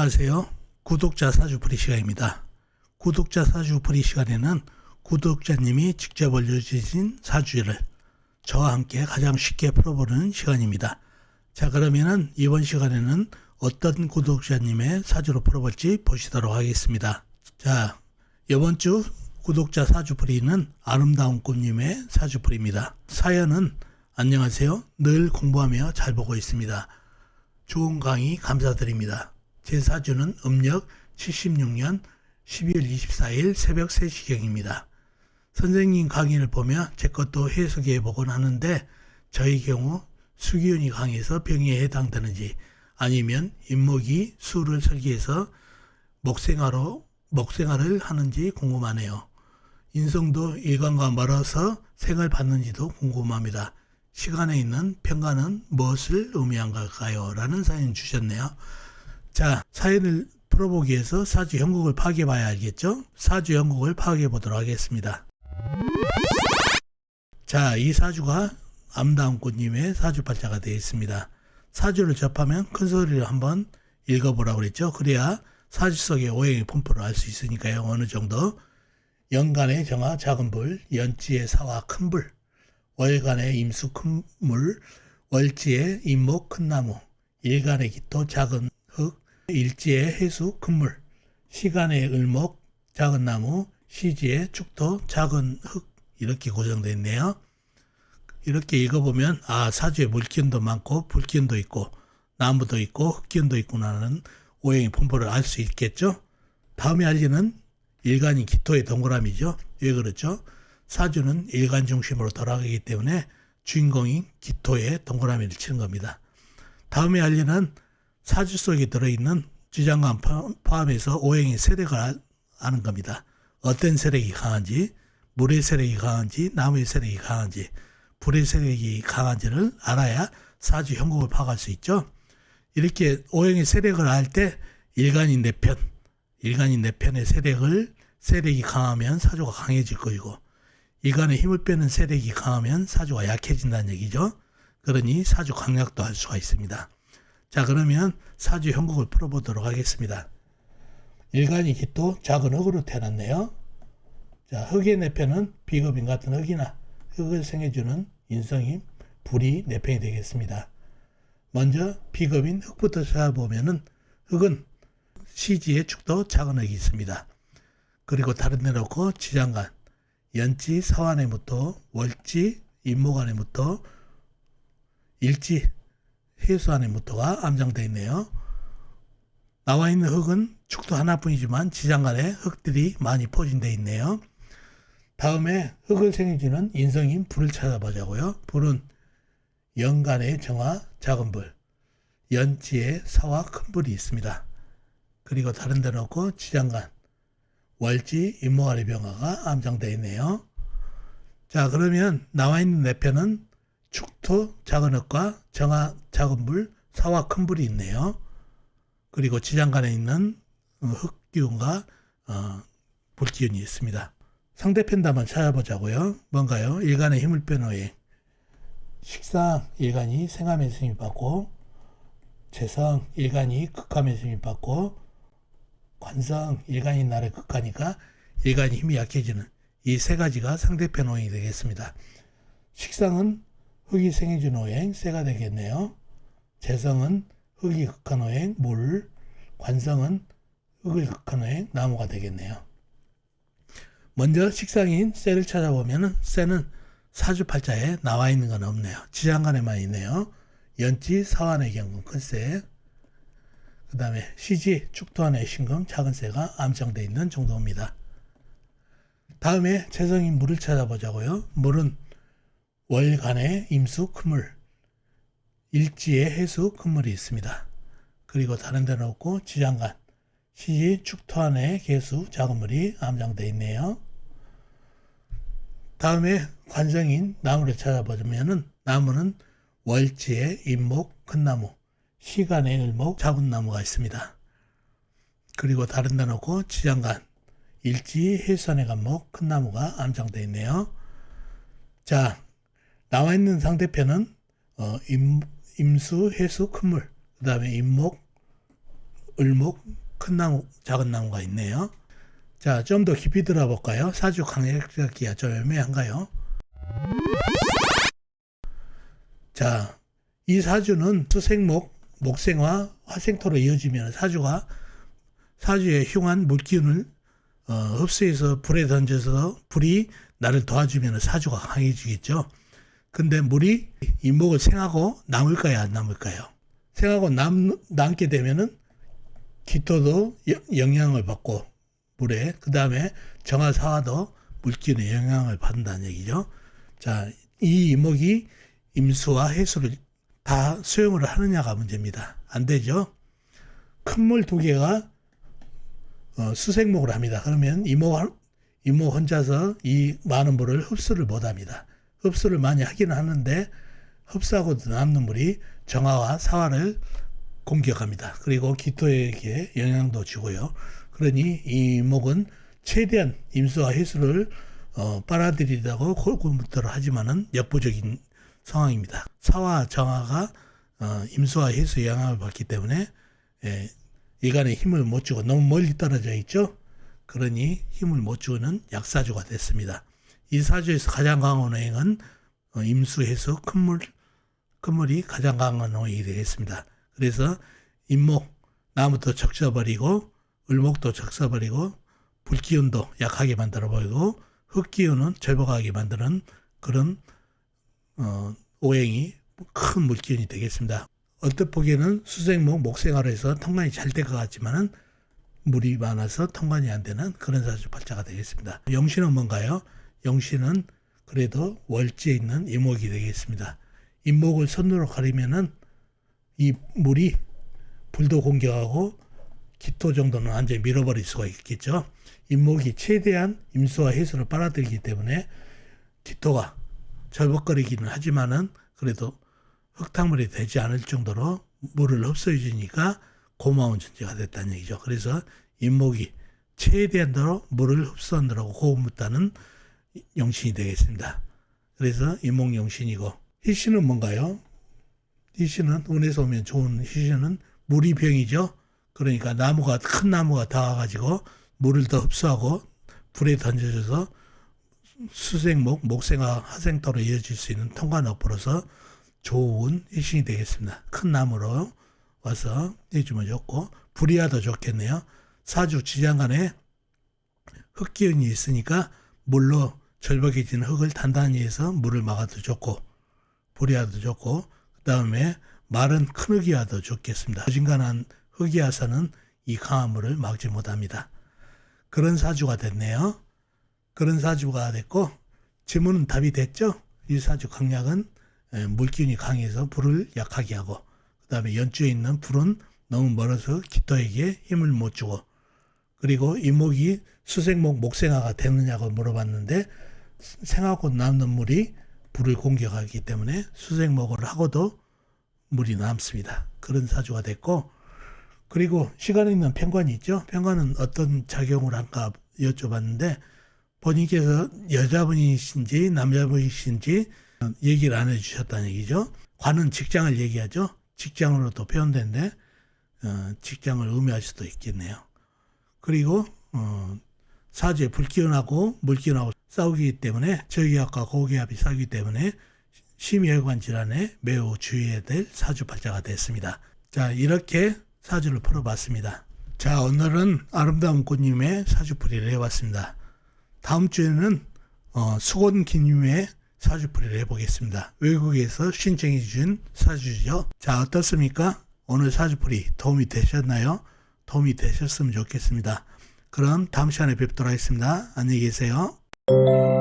안녕하세요. 구독자 사주풀이 시간입니다. 구독자 사주풀이 시간에는 구독자님이 직접 올려주신 사주를 저와 함께 가장 쉽게 풀어보는 시간입니다. 자, 그러면은 이번 시간에는 어떤 구독자님의 사주로 풀어볼지 보시도록 하겠습니다. 자, 이번 주 구독자 사주풀이는 아름다운 꿈님의 사주풀이입니다. 사연은 안녕하세요. 늘 공부하며 잘 보고 있습니다. 좋은 강의 감사드립니다. 제 사주는 음력 76년 12월 24일 새벽 3시경입니다. 선생님 강의를 보며 제 것도 해석해 보곤 하는데 저희 경우 수기운이 강해서 병에 해당되는지 아니면 인목이 수를 설계해서 목생화로 목생활을 하는지 궁금하네요. 인성도 일관과 멀어서 생을 받는지도 궁금합니다. 시간에 있는 평가는 무엇을 의미한 걸까요? 라는 사연 주셨네요. 자, 사연을 풀어보기 위해서 사주 형국을 파악해 봐야 알겠죠? 사주 형국을 파악해 보도록 하겠습니다. 자, 이 사주가 암다운꽃님의 사주팔자가 되어 있습니다. 사주를 접하면 큰 소리로 한번 읽어보라고 그랬죠? 그래야 사주 속의 오행의 분포를 알 수 있으니까요. 어느 정도. 연간의 정화 작은 불, 연지의 사화 큰 불, 월간의 임수 큰 물, 월지의 임목 큰 나무, 일간의 기토 작은 흙, 일지의 해수 큰 물, 시간의 을목 작은 나무, 시지의 축토 작은 흙 이렇게 고정되어 있네요. 이렇게 읽어보면 아 사주에 물기운도 많고 불기운도 있고 나무도 있고 흙기운도 있구나는 오행의 분포를 알 수 있겠죠. 다음에 알리는 일간이 기토의 동그라미죠. 왜 그렇죠? 사주는 일간 중심으로 돌아가기 때문에 주인공인 기토의 동그라미를 치는 겁니다. 다음에 알리는 사주 속에 들어있는 지장간 포함해서 오행의 세력을 아는 겁니다. 어떤 세력이 강한지, 물의 세력이 강한지, 나무의 세력이 강한지, 불의 세력이 강한지를 알아야 사주 형국을 파악할 수 있죠. 이렇게 오행의 세력을 알 때 일간인 내 편, 일간인 내 편의 세력을 세력이 강하면 사주가 강해질 것이고 일간의 힘을 빼는 세력이 강하면 사주가 약해진다는 얘기죠. 그러니 사주 강약도 할 수가 있습니다. 자 그러면 사주 형국을 풀어보도록 하겠습니다. 일간이 기토 작은 흙으로 태어났네요. 자 흙의 내편은 비겁인 같은 흙이나 흙을 생해주는 인성인 불이 내편이 되겠습니다. 먼저 비겁인 흙부터 찾아보면은 흙은 시지의 축도 작은 흙이 있습니다. 그리고 다른 데 놓고 지장간, 연지 사환에부터 월지 임목안에부터 일지 해수안에부터가 암장되어 있네요. 나와 있는 흙은 축도 하나뿐이지만 지장간에 흙들이 많이 포진되어 있네요. 다음에 흙을 생겨주는 인성인 불을 찾아보자고요. 불은 연간의 정화 작은 불, 연지의 사와 큰 불이 있습니다. 그리고 다른 데 놓고 지장간, 월지 임모아리 병화가 암장되어 있네요. 자 그러면 나와 있는 내편은 축토 작은 흙과 정화 작은 불, 사와 큰 불이 있네요. 그리고 지장간에 있는 흙기운과 어, 불기운이 있습니다. 상대편도 한번 찾아보자고요. 뭔가요? 일간의 힘을 빼놓은 식상 일간이 생암의 승인 받고 재성 일간이 극함의 승인 받고 관성 일간이 나를 극하니까 일간이 힘이 약해지는 이 세 가지가 상대편 오행이 되겠습니다. 식상은 흙이 생해준 오행 세가 되겠네요. 재성은 흙이 극한 오행 물, 관성은 흙을 극한 오행 나무가 되겠네요. 먼저 식상인 쇠를 찾아보면 쇠는 사주팔자에 나와 있는 건 없네요. 지장간에만 있네요. 연지 사환의 경우 큰 쇠, 그 다음에 시지 축토안의 신금 작은 쇠가 암정되어 있는 정도입니다. 다음에 재성인 물을 찾아보자고요. 물은 월간의 임수 큰물, 일지의 해수 큰물이 있습니다. 그리고 다른 데는 없고 지장간, 시지 축토안의 개수 작은 물이 암장되어 있네요. 다음에 관성인 나무를 찾아보자면은 나무는 월지의 임목 큰 나무, 시간의 을목 작은 나무가 있습니다. 그리고 다른 데 놓고 지장간, 일지 해선의 간목 큰 나무가 암장되어 있네요. 자, 나와 있는 상대편은 어, 임, 임수, 해수, 큰물, 그 다음에 임목, 을목, 큰 나무, 작은 나무가 있네요. 자, 좀 더 깊이 들어볼까요? 사주 강약기가 좀 애매한가요? 자, 이 사주는 수생목, 목생화, 화생토로 이어지면 사주가 사주의 흉한 물기운을 어, 흡수해서 불에 던져서 불이 나를 도와주면 사주가 강해지겠죠. 근데 물이 인목을 생하고 남을까요, 안 남을까요? 생하고 남, 남게 되면은 기토도 여- 영향을 받고 물에 그 다음에 정화사화도 물기운의 영향을 받는다는 얘기죠. 자, 이 이목이 임수와 해수를 다 수용을 하느냐가 문제입니다. 안 되죠. 큰 물 두 개가 어, 수생목을 합니다. 그러면 이목 한- 이목 혼자서 이 많은 물을 흡수를 못합니다. 흡수를 많이 하기는 하는데 흡수하고도 남는 물이 정화와 사화를 공격합니다. 그리고 기토에게 영향도 주고요. 그러니 이 이목은 최대한 임수와 해수를 어, 빨아들이려고 골고루를 하지만은 역부족인 상황입니다. 사화 정화가 어, 임수와 해수의 영향을 받기 때문에 예, 이간에 힘을 못 주고 너무 멀리 떨어져 있죠. 그러니 힘을 못 주는 약사주가 됐습니다. 이 사주에서 가장 강한 오행은 어, 임수, 해수, 큰물, 큰물이 가장 강한 오행이 되겠습니다. 그래서 임목, 나무도 적셔버리고 을목도 적셔버리고 불기운도 약하게 만들어 버리고 흙기운은 절복하게 만드는 그런 어, 오행이 큰 물기운이 되겠습니다. 얼뜻 보기에는 수생목, 목생화로 해서 통관이 잘 될 것 같지만은 물이 많아서 통관이 안 되는 그런 사주 발자가 되겠습니다. 영신은 뭔가요? 영신은 그래도 월지에 있는 이목이 되겠습니다. 임목을 손으로 가리면은 이 물이 불도 공격하고 기토 정도는 완전히 밀어버릴 수가 있겠죠. 임목이 최대한 임수와 해수를 빨아들이기 때문에 기토가 절벅거리기는 하지만은 그래도 흙탕물이 되지 않을 정도로 물을 흡수해 주니까 고마운 존재가 됐다는 얘기죠. 그래서 임목이 최대한으로 물을 흡수하느라고 고무다는 영신이 되겠습니다. 그래서 임목 영신이고 희신은 뭔가요? 희신은 운에서 오면 좋은 희신은 물이 병이죠. 그러니까 나무가 큰 나무가 닿아가지고 물을 더 흡수하고 불에 던져져서 수생목, 목생화, 하생토로 이어질 수 있는 통관업으로서 좋은 일신이 되겠습니다. 큰 나무로 와서 해주면 좋고 불이야도 좋겠네요. 사주 지장간에 흙기운이 있으니까 물로 절벽해지는 흙을 단단히 해서 물을 막아도 좋고 불이야도 좋고 그 다음에 마른 큰 흙이야도 좋겠습니다. 어진간한 흙이야서는 이 강한 물을 막지 못합니다. 그런 사주가 됐네요. 그런 사주가 됐고 질문은 답이 됐죠. 이 사주 강약은 에, 물기운이 강해서 불을 약하게 하고 그 다음에 연주에 있는 불은 너무 멀어서 기토에게 힘을 못 주고 그리고 이목이 수생목 목생화가 되느냐고 물어봤는데 생하고 남는 물이 불을 공격하기 때문에 수생목을 하고도 물이 남습니다. 그런 사주가 됐고 그리고 시간에 있는 편관이 있죠. 편관은 어떤 작용을 할까 여쭤봤는데 본인께서 여자분이신지 남자분이신지 얘기를 안 해주셨다는 얘기죠. 관은 직장을 얘기하죠. 직장으로도 표현된데 어, 직장을 의미할 수도 있겠네요. 그리고 어, 사주에 불기운하고 물기운하고 싸우기 때문에 저기압과 고기압이 싸우기 때문에 심혈관 질환에 매우 주의해야 될 사주 발자가 됐습니다. 자 이렇게 사주를 풀어봤습니다. 자 오늘은 아름다운 꽃님의 사주풀이를 해봤습니다. 다음 주에는 어, 수곤기님의 사주풀이를 해보겠습니다. 외국에서 신청해 주신 사주죠. 자 어떻습니까? 오늘 사주풀이 도움이 되셨나요? 도움이 되셨으면 좋겠습니다. 그럼 다음 시간에 뵙도록 하겠습니다. 안녕히 계세요. thank you